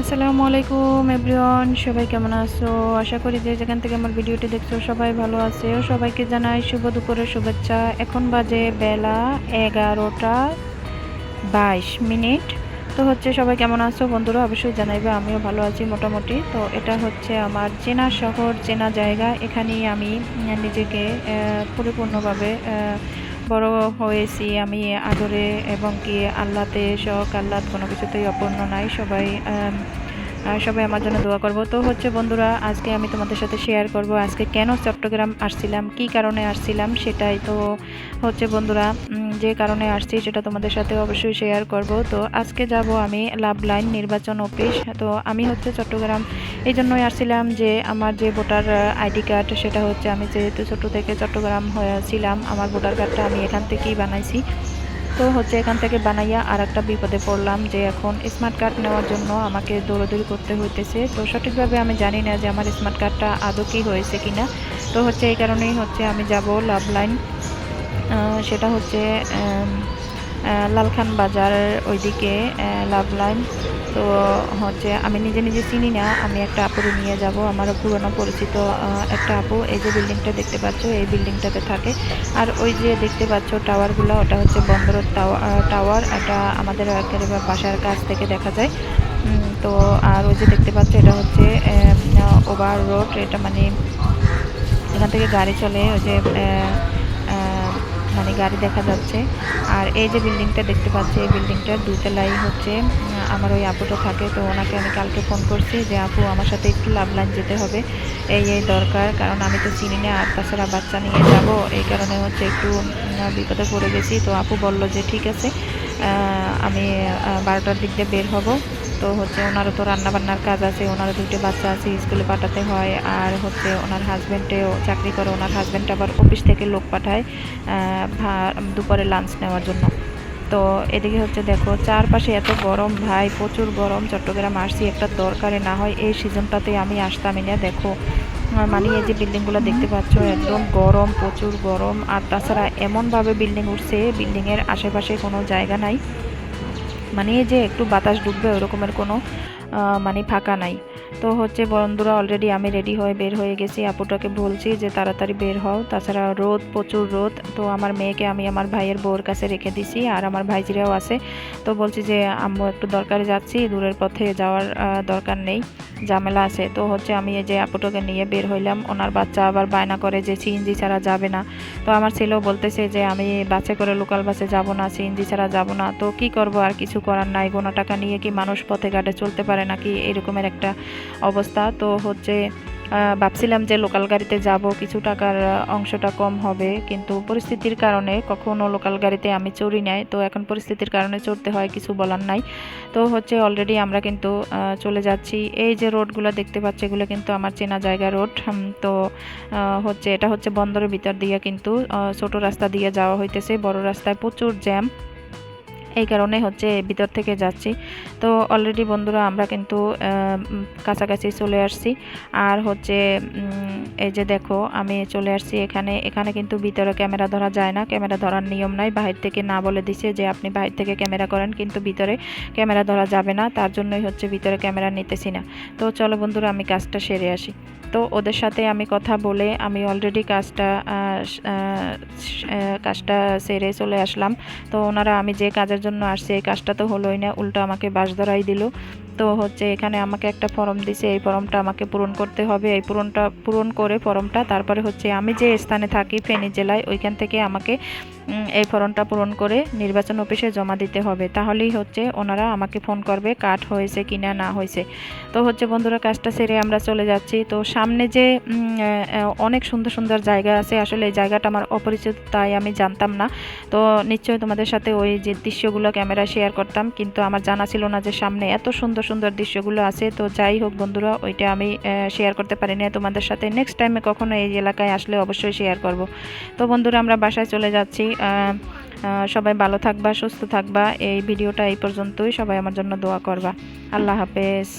আসসালামু আলাইকুম, এভরিওয়ান। সবাই কেমন আছো? আশা করি যে যেখান থেকে আমার ভিডিওটি দেখছ, সবাই ভালো আছে। সবাইকে জানাই শুভ দুপুরের শুভেচ্ছা। এখন বাজে বেলা এগারোটা বাইশ মিনিট। তো হচ্ছে সবাই কেমন আছো? বন্ধুরা, অবশ্যই জানাইবে, আমিও ভালো আছি মোটামুটি। তো এটা হচ্ছে আমার চেনা শহর, চেনা জায়গা। এখানেই আমি নিজেকে পরিপূর্ণভাবে বড় হয়েছি আমি আদরে এবং কি আল্লাতে শখ আল্লাহ কোনো কিছুতেই অপূর্ণ নাই। সবাই সবাই আমার জন্য দোয়া করব। তো হচ্ছে বন্ধুরা, আজকে আমি তোমাদের সাথে শেয়ার করব আজকে কেন চট্টগ্রাম আসছিলাম, কি কারণে আসছিলাম সেটাই। তো হচ্ছে বন্ধুরা যে কারণে আসছি সেটা তোমাদের সাথে অবশ্যই শেয়ার করব। তো আজকে যাব আমি লাভ লাইন নির্বাচন অফিস তো আমি হচ্ছে চট্টগ্রাম, এই জন্যই আসছিলাম যে আমার যে ভোটার আইডি কার্ড সেটা হচ্ছে আমি যেহেতু ছোটো থেকে চট্টগ্রাম হয়েছিলাম আমার ভোটার কার্ডটা আমি এখান থেকেই বানাইছি। তো হচ্ছে এখান থেকে বানাইয়া আর একটা বিপদে পড়লাম যে এখন স্মার্ট কার্ড নেওয়ার জন্য আমাকে দৌড়াদৌড়ি করতে হইতেছে। তো সঠিকভাবে আমি জানি না যে আমার স্মার্ট কার্ডটা আদৌ কি হয়েছে কিনা। তো হচ্ছে এই কারণেই হচ্ছে আমি যাব লাভ লাইন সেটা হচ্ছে লালখান বাজার ওইদিকে লাভ লাইন। তো হচ্ছে আমি নিজে নিজে চিনি না, আমি একটা আপুরে নিয়ে যাব আমার পুরনো পরিচিত একটা আপু। এই যে বিল্ডিংটা দেখতে পাচ্ছ, এই বিল্ডিংটাতে থাকে। আর ওই যে দেখতে পাচ্ছ টাওয়ারগুলো, ওটা হচ্ছে বন্দর টাওয়ার। এটা আমাদের একেবারে বাসার কাছ থেকে দেখা যায়। তো আর ওই যে দেখতে পাচ্ছ, এটা হচ্ছে ওভার রোড। এটা মানে এখান থেকে গাড়ি চলে, ওই যে গাড়ি দেখা যাচ্ছে। আর এই যে বিল্ডিংটা দেখতে পাচ্ছি, এই বিল্ডিংটার দুতলাই হচ্ছে আমার ওই আপুটা থাকে। তো ওনাকে আমি কালকে ফোন করছি যে, আপু, আমার সাথে একটু লাভ লাইন যেতে হবে। এই এই দরকার, কারণ আমি তো চিনি না। আর তাছাড়া বাচ্চা নিয়ে যাব। এই কারণে হচ্ছে একটু বিপদে পড়ে গেছি। তো আপু বলল যে, ঠিক আছে আমি বারোটার দিক দিয়ে বের হব। তো হচ্ছে ওনারও তো রান্নাবান্নার কাজ আছে, ওনারও দুটো বাচ্চা আছে, স্কুলে পাঠাতে হয়। আর হচ্ছে ওনার হাজব্যান্ডেও চাকরি করে, ওনার হাজব্যান্ড আবার অফিস থেকে লোক পাঠায় দুপুরে লাঞ্চ নেওয়ার জন্য। তো এদিকে হচ্ছে দেখো, চারপাশে এত গরম ভাই, প্রচুর গরম। চট্টগ্রাম আসছি, একটা দরকারে না হয় এই সিজনটাতে আমি আসতামই না, দেখো। মানে এই যে বিল্ডিংগুলো দেখতে পাচ্ছ, একদম গরম, প্রচুর গরম। আর তাছাড়া এমনভাবে বিল্ডিং উঠছে বিল্ডিংয়ের আশেপাশে কোনো জায়গা নাই। মানে যে একটু বাতাস ঢুকবে, ওরকমের কোনো মানে ফাঁকা নাই। তো হচ্ছে বন্ধুরা অলরেডি আমি রেডি হয়ে বের হয়ে গেছি। আপুটাকে বলছি যে তাড়াতাড়ি বের হও। তাছাড়া রোদ, প্রচুর রোদ। তো আমার মেয়েকে আমি আমার ভাইয়ের বউর কাছে রেখে দিছি। আর আমার ভাইজিরাও আছে। তো বলছি যে, আম্মু একটু দরকারে যাচ্ছি। দূরের পথে যাওয়ার দরকার নেই। ঝামেলা আছে। তো হচ্ছে আমি এই যে আপুটোকে নিয়ে বের হইলাম, ওনার বাচ্চা আবার বায়না করে যে সিএনজি ছাড়া যাবে না। তো আমার ছেলেও বলতেছে যে, আমি বাসে করে লোকাল বাসে যাব না, সিএনজি ছাড়া যাব না। তো কি করব, আর কিছু করার নাই। গোনা টাকা নিয়ে কি মানুষ পথে ঘাটে চলতে পারে নাকি? এরকমের একটা অবস্থা। তো হচ্ছে ভাবছিলাম যে লোকাল গাড়িতে যাব, কিছু টাকার অংশটা কম হবে, কিন্তু পরিস্থিতির কারণে কখনো লোকাল গাড়িতে আমি চড়ি নাই। তো এখন পরিস্থিতির কারণে চড়তে হয়, কিছু বলার নাই। তো হচ্ছে অলরেডি আমরা কিন্তু চলে যাচ্ছি। এই যে রোডগুলো দেখতে পাচ্ছি, এগুলো কিন্তু আমার চেনা জায়গা রোড। তো হচ্ছে, এটা হচ্ছে বন্দরের ভিতর দিয়ে কিন্তু ছোট রাস্তা দিয়ে যাওয়া হইতেছে। বড় রাস্তায় প্রচুর জ্যাম। এই কারণে হচ্ছে ভিতর থেকে যাচ্ছি। তো অলরেডি বন্ধুরা আমরা কিন্তু কাছাকাছি চলে আসছি। আর হচ্ছে এই যে দেখো, আমি চলে আসছি এখানে। এখানে কিন্তু ভিতরে ক্যামেরা ধরা যায় না। ক্যামেরা ধরার নিয়ম নাই। বাহির থেকে না বলে দিছে যে আপনি বাহির থেকে ক্যামেরা করেন, কিন্তু ভিতরে ক্যামেরা ধরা যাবে না। তার জন্যই হচ্ছে ভিতরে ক্যামেরা নিতেছি না। তো চলো বন্ধুরা, আমি কাজটা সেরে আসি। তো ওদের সাথে আমি কথা বলে আমি অলরেডি কাজটা কাজটা সেরে চলে আসলাম। তো ওনারা আমি যে কাজের জন্য আসছি, এই কাজটা তো হলোই না, উল্টো আমাকে বাস ধরাই দিল। তো হচ্ছে এখানে আমাকে একটা ফর্ম দিছে, এই ফর্মটা আমাকে পূরণ করতে হবে, এই পূরণটা, পূরণ করে ফর্মটা, তারপরে হচ্ছে আমি যে স্থানে থাকি, ফেনী জেলায়, ওইখান থেকে আমাকে এই ফর্মটা পূরণ করে নির্বাচন অফিসে জমা দিতে হবে। তাহলেই হচ্ছে ওনারা আমাকে ফোন করবে কাট হয়েছে কি না না হয়েছে। তো হচ্ছে বন্ধুরা, কাজটা সেরে আমরা চলে যাচ্ছি। তো সামনে যে অনেক সুন্দর সুন্দর জায়গা আছে, আসলে এই জায়গাটা আমার অপরিচিত, তাই আমি জানতাম না। তো নিশ্চয়ই তোমাদের সাথে ওই যে দৃশ্যগুলো ক্যামেরা শেয়ার করতাম, কিন্তু আমার জানা ছিল না যে সামনে এত সুন্দর সুন্দর দৃশ্যগুলো আছে। তো যাই হোক বন্ধুরা, ওইটা আমি শেয়ার করতে পারি না তোমাদের সাথে নেক্সট টাইমে কখনো এই এলাকায় আসলে অবশ্যই শেয়ার করব। তো বন্ধুরা, আমরা বাসায় চলে যাচ্ছি। সবাই ভালো থাকবা, সুস্থ থাকবা। এই ভিডিওটা এই পর্যন্তই। সবাই আমার জন্য দোয়া করবা। আল্লাহ হাফেজ।